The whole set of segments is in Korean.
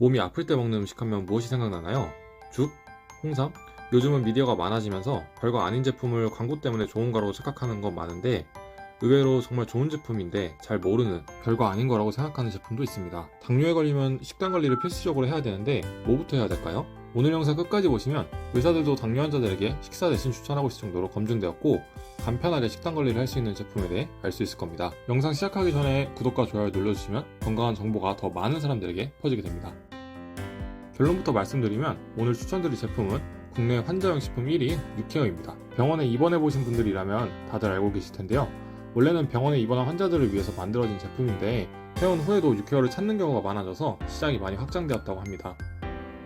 몸이 아플 때 먹는 음식 하면 무엇이 생각나나요? 죽? 홍삼? 요즘은 미디어가 많아지면서 별거 아닌 제품을 광고 때문에 좋은 거라고 착각하는 건 많은데 의외로 정말 좋은 제품인데 잘 모르는 별거 아닌 거라고 생각하는 제품도 있습니다. 당뇨에 걸리면 식단 관리를 필수적으로 해야 되는데 뭐부터 해야 될까요? 오늘 영상 끝까지 보시면 의사들도 당뇨 환자들에게 식사 대신 추천하고 있을 정도로 검증되었고 간편하게 식단 관리를 할 수 있는 제품에 대해 알 수 있을 겁니다. 영상 시작하기 전에 구독과 좋아요 눌러주시면 건강한 정보가 더 많은 사람들에게 퍼지게 됩니다. 결론부터 말씀드리면 오늘 추천드릴 제품은 국내 환자용 식품 1위인 유케어입니다. 병원에 입원해 보신 분들이라면 다들 알고 계실 텐데요. 원래는 병원에 입원한 환자들을 위해서 만들어진 제품인데 퇴원 후에도 유케어를 찾는 경우가 많아져서 시장이 많이 확장되었다고 합니다.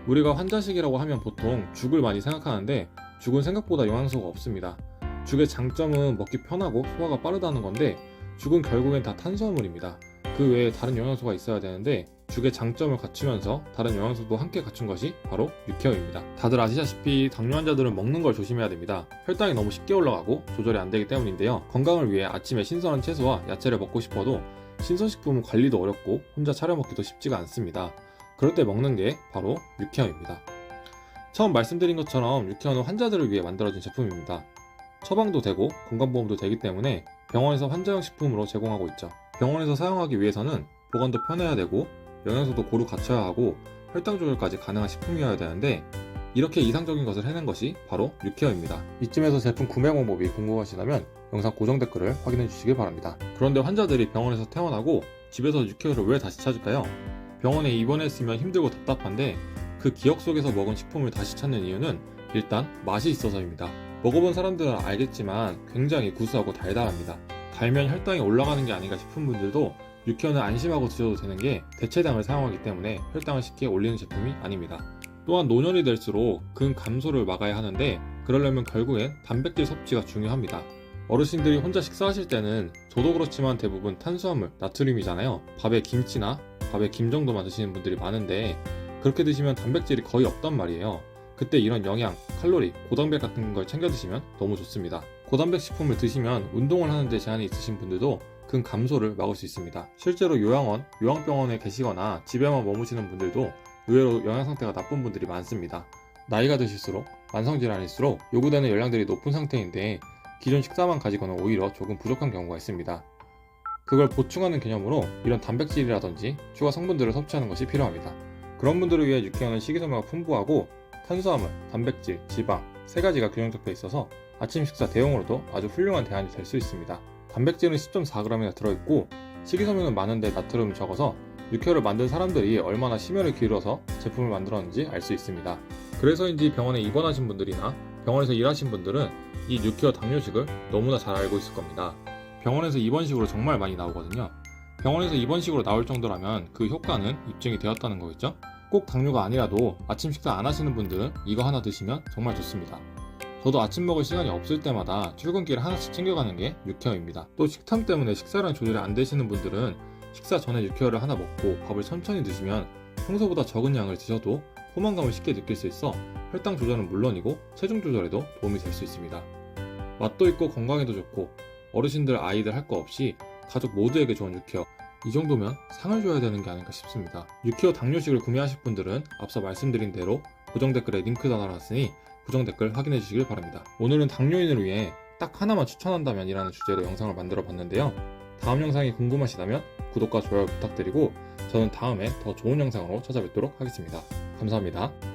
우리가 환자식이라고 하면 보통 죽을 많이 생각하는데 죽은 생각보다 영양소가 없습니다. 죽의 장점은 먹기 편하고 소화가 빠르다는 건데 죽은 결국엔 다 탄수화물입니다. 그 외에 다른 영양소가 있어야 되는데 죽의 장점을 갖추면서 다른 영양소도 함께 갖춘 것이 바로 유케어입니다. 다들 아시다시피 당뇨 환자들은 먹는 걸 조심해야 됩니다. 혈당이 너무 쉽게 올라가고 조절이 안 되기 때문인데요. 건강을 위해 아침에 신선한 채소와 야채를 먹고 싶어도 신선식품은 관리도 어렵고 혼자 차려 먹기도 쉽지가 않습니다. 그럴 때 먹는 게 바로 유케어입니다. 처음 말씀드린 것처럼 유케어는 환자들을 위해 만들어진 제품입니다. 처방도 되고 건강보험도 되기 때문에 병원에서 환자용 식품으로 제공하고 있죠. 병원에서 사용하기 위해서는 보관도 편해야 되고 영양소도 고루 갖춰야 하고 혈당 조절까지 가능한 식품이어야 되는데 이렇게 이상적인 것을 해낸 것이 바로 유케어입니다. 이쯤에서 제품 구매 방법이 궁금하시다면 영상 고정 댓글을 확인해 주시길 바랍니다. 그런데 환자들이 병원에서 퇴원하고 집에서 유케어를 왜 다시 찾을까요? 병원에 입원했으면 힘들고 답답한데 그 기억 속에서 먹은 식품을 다시 찾는 이유는 일단 맛이 있어서입니다. 먹어본 사람들은 알겠지만 굉장히 구수하고 달달합니다. 달면 혈당이 올라가는 게 아닌가 싶은 분들도 유케어는 안심하고 드셔도 되는 게 대체당을 사용하기 때문에 혈당을 쉽게 올리는 제품이 아닙니다. 또한 노년이 될수록 근 감소를 막아야 하는데 그러려면 결국엔 단백질 섭취가 중요합니다. 어르신들이 혼자 식사하실 때는 저도 그렇지만 대부분 탄수화물, 나트륨이잖아요. 밥에 김치나 밥에 김 정도만 드시는 분들이 많은데 그렇게 드시면 단백질이 거의 없단 말이에요. 그때 이런 영양, 칼로리, 고단백 같은 걸 챙겨 드시면 너무 좋습니다. 고단백 식품을 드시면 운동을 하는데 제한이 있으신 분들도 근 감소를 막을 수 있습니다. 실제로 요양원, 요양병원에 계시거나 집에만 머무시는 분들도 의외로 영양 상태가 나쁜 분들이 많습니다. 나이가 드실수록 만성질환일수록 요구되는 열량들이 높은 상태인데 기존 식사만 가지고는 오히려 조금 부족한 경우가 있습니다. 그걸 보충하는 개념으로 이런 단백질이라든지 추가 성분들을 섭취하는 것이 필요합니다. 그런 분들을 위해 유케어는 식이섬유가 풍부하고 탄수화물, 단백질, 지방 세 가지가 균형 잡혀 있어서 아침 식사 대용으로도 아주 훌륭한 대안이 될 수 있습니다. 단백질은 10.4g이나 들어있고 식이섬유는 많은데 나트륨이 적어서 유케어를 만든 사람들이 얼마나 심혈을 기울여서 제품을 만들었는지 알 수 있습니다. 그래서인지 병원에 입원하신 분들이나 병원에서 일하신 분들은 이 유케어 당뇨식을 너무나 잘 알고 있을 겁니다. 병원에서 입원식으로 정말 많이 나오거든요. 병원에서 입원식으로 나올 정도라면 그 효과는 입증이 되었다는 거겠죠? 꼭 당뇨가 아니라도 아침 식사 안 하시는 분들은 이거 하나 드시면 정말 좋습니다. 저도 아침 먹을 시간이 없을 때마다 출근길에 하나씩 챙겨가는 게 유케어입니다. 또 식탐 때문에 식사량 조절이 안 되시는 분들은 식사 전에 유케어를 하나 먹고 밥을 천천히 드시면 평소보다 적은 양을 드셔도 포만감을 쉽게 느낄 수 있어 혈당 조절은 물론이고 체중 조절에도 도움이 될 수 있습니다. 맛도 있고 건강에도 좋고 어르신들 아이들 할 거 없이 가족 모두에게 좋은 유케어 이 정도면 상을 줘야 되는 게 아닌가 싶습니다. 유케어 당뇨식을 구매하실 분들은 앞서 말씀드린 대로 고정 댓글에 링크 달아놨으니 고정 댓글 확인해 주시길 바랍니다. 오늘은 당뇨인을 위해 딱 하나만 추천한다면 이라는 주제로 영상을 만들어 봤는데요. 다음 영상이 궁금하시다면 구독과 좋아요 부탁드리고 저는 다음에 더 좋은 영상으로 찾아뵙도록 하겠습니다. 감사합니다.